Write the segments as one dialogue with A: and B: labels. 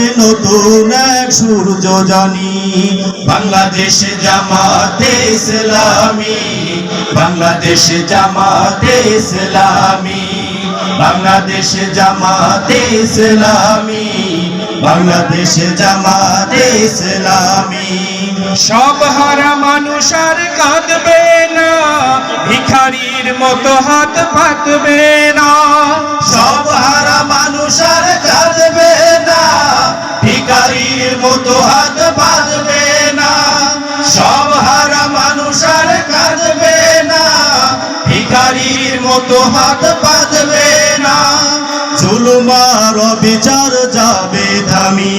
A: উঠবে নতুন এক সূর্য জানি। বাংলাদেশ জামাতে ইসলামী, বাংলাদেশ জামাতে ইসলামী, বাংলাদেশ জামাতে ইসলামী, বাংলাদেশ জামাতে ইসলামী।
B: সব হারা মানুষ আর কাঁদবে না ভিখারির মতো হাত পাতবে না।
A: সব হারা মানুষ আর কাঁদবে না। ভিকারির মতো হাত বাঁধবে না। সব হারা মানুষ আর কাঁদবে না। ভিকারির মতো হাত বাঁধবে না। জুলুমার বিচার যাবে থামি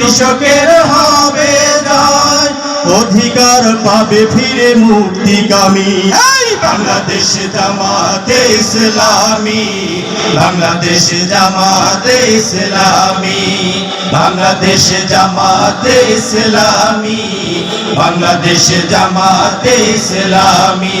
A: কৃষকের হবে জয় অধিকার পাবে ফিরে মুক্তিকামী এই বাংলাদেশ জামাতে ইসলামী। বাংলাদেশ জামাতে ইসলামী। বাংলাদেশ জামাতে ইসলামী। বাংলাদেশ জামাতে ইসলামী।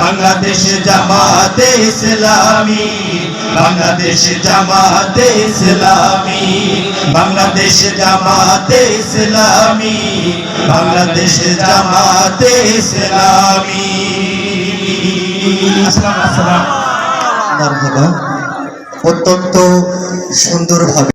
A: বাংলাদেশ জামাতে ইসলামী বাংলাদেশ জামাতে ইসলামী বাংলাদেশ জামাতে ইসলামী বাংলাদেশ জামাতে ইসলামী।
C: অত্যন্ত সুন্দরভাবে